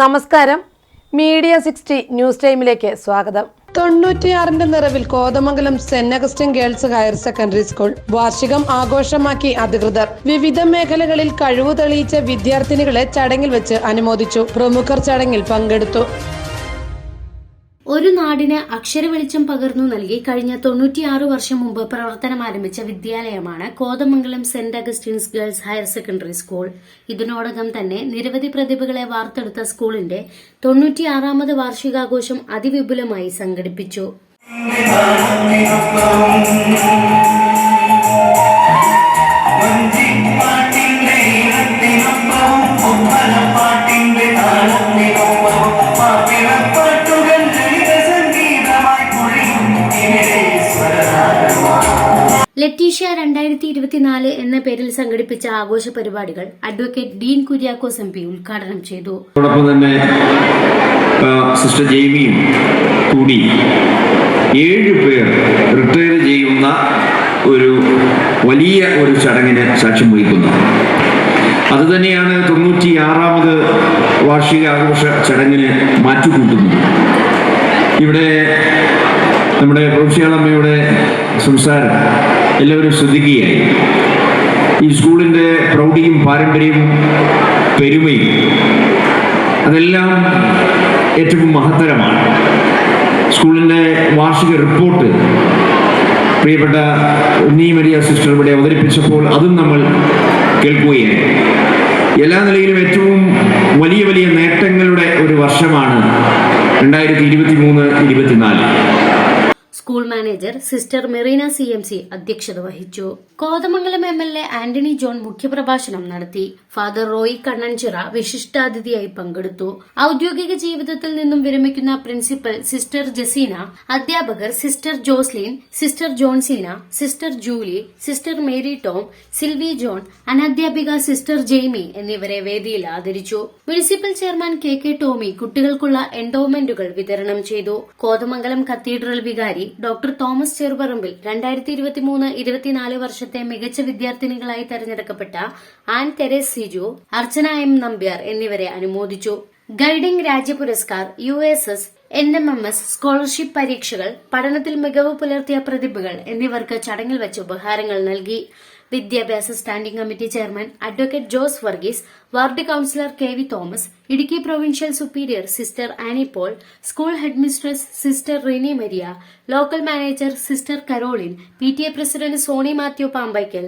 നമസ്കാരം. Media sixty news ടൈമിലേക്ക് സ്വാഗതം. തൊണ്ണൂറ്റിയാറിന്റെ നിറവിൽ Kothamangalam Saint Augustine Girls Higher Secondary School വാർഷികം ആഘോഷമാക്കി അധികൃതർ. വിവിധ മേഖലകളിൽ കഴിവ് തെളിയിച്ച വിദ്യാർത്ഥിനികളെ ചടങ്ങിൽ വെച്ച് അനുമോദിച്ചു. പ്രമുഖർ ചടങ്ങിൽ പങ്കെടുത്തു. ഒരു നാടിന് അക്ഷരവെളിച്ചം പകർന്നു നൽകി കഴിഞ്ഞ തൊണ്ണൂറ്റിയാറ് വർഷം മുമ്പ് പ്രവർത്തനം ആരംഭിച്ച വിദ്യാലയമാണ് Kothamangalam Saint Augustine's Girls Higher Secondary School. ഇതിനോടകം തന്നെ നിരവധി പ്രതിഭകളെ വാർത്തെടുത്ത സ്കൂളിന്റെ തൊണ്ണൂറ്റിയാറാമത് വാർഷികാഘോഷം അതിവിപുലമായി സംഘടിപ്പിച്ചു. ലറ്റീഷ്യ രണ്ടായിരത്തി ഇരുപത്തിനാല് എന്ന പേരിൽ സംഘടിപ്പിച്ച ആഘോഷ പരിപാടികൾ advocate Dean Kuriakose M P ഉദ്ഘാടനം ചെയ്തു. തന്നെ സിസ്റ്റർ ജെയ്മിയും കൂടി ഏഴ് പേർ റിട്ടയർ ചെയ്യുന്ന ഒരു വലിയ ഒരു ചടങ്ങിന് സാക്ഷ്യം വഹിക്കുന്നു. അതുതന്നെയാണ് തൊണ്ണൂറ്റി ആറാമത് വാർഷികാഘോഷ ചടങ്ങിന് മാറ്റുകൂട്ടുന്നത് ഇവിടെ നമ്മുടെ പ്രവിശ്യാളമ്മയുടെ സംസാരം എല്ലാവരും ശ്രദ്ധിക്കുകയായി. ഈ സ്കൂളിന്റെ പ്രൗഢിയും പാരമ്പര്യവും പെരുമയും അതെല്ലാം ഏറ്റവും മഹത്തരമാണ്. സ്കൂളിന്റെ വാർഷിക റിപ്പോർട്ട് പ്രിയപ്പെട്ട ഉണ്ണി മരിയ സിസ്റ്റർ ഇവിടെ അവതരിപ്പിച്ചപ്പോൾ അതും നമ്മൾ കേൾക്കുകയായി. എല്ലാ നിലയിലും ഏറ്റവും വലിയ വലിയ നേട്ടങ്ങളുടെ ഒരു വർഷമാണ് രണ്ടായിരത്തി ഇരുപത്തി മൂന്ന് ഇരുപത്തിനാല് school manager sister Merina C M C അധ്യക്ഷത വഹിച്ചു. Kothamangalam M L A Antony John മുഖ്യപ്രഭാഷണം നടത്തി. ഫാദർ റോയി കണ്ണൻചിറ വിശിഷ്ടാതിഥിയായി പങ്കെടുത്തു. ഔദ്യോഗിക ജീവിതത്തിൽ നിന്നും വിരമിക്കുന്ന പ്രിൻസിപ്പൽ സിസ്റ്റർ ജസീന അധ്യാപകർ sister Joslin sister Johnsina sister Julie sister Mary Tom Silvy John അനധ്യാപിക sister Jaimy എന്നിവരെ വേദിയിൽ ആദരിച്ചു. Municipal chairman K K Tomy കുട്ടികൾക്കുള്ള എൻഡോമെന്റുകൾ വിതരണം ചെയ്തു. കോതമംഗലം കത്തീഡ്രൽ വികാരി ഡോക്ടർ തോമസ് ചെറുപറമ്പിൽ രണ്ടായിരത്തി ഇരുപത്തിമൂന്ന് ഇരുപത്തിനാല് വർഷത്തെ മികച്ച വിദ്യാർത്ഥിനികളായി തെരഞ്ഞെടുക്കപ്പെട്ട ആൻ തെരേസ് സിജു അർച്ചന എം നമ്പ്യാർ എന്നിവരെ അനുമോദിച്ചു. Guiding Rajya Puraskar U S S N M M S scholarship പരീക്ഷകൾ പഠനത്തിൽ മികവ് പുലർത്തിയ പ്രതിഭകൾ എന്നിവർക്ക് ചടങ്ങിൽ വെച്ച് ഉപഹാരങ്ങൾ നൽകി. വിദ്യാഭ്യാസ standing committee chairman advocate Jose Varghese ward councillor K V Thomas Idukki provincial superior sister Annie Paul school headmistress sister Rini Maria local manager sister Caroline P T A president Sony Mathew Pampackal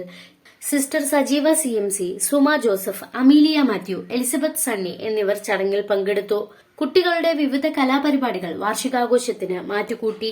sister Sajeeva C M C Suma Joseph Amelia Mathew Elizabeth Sunny എന്നിവർ ചടങ്ങിൽ പങ്കെടുത്തു. കുട്ടികളുടെ വിവിധ കലാപരിപാടികൾ വാർഷികാഘോഷത്തിന് മാറ്റുകൂട്ടി.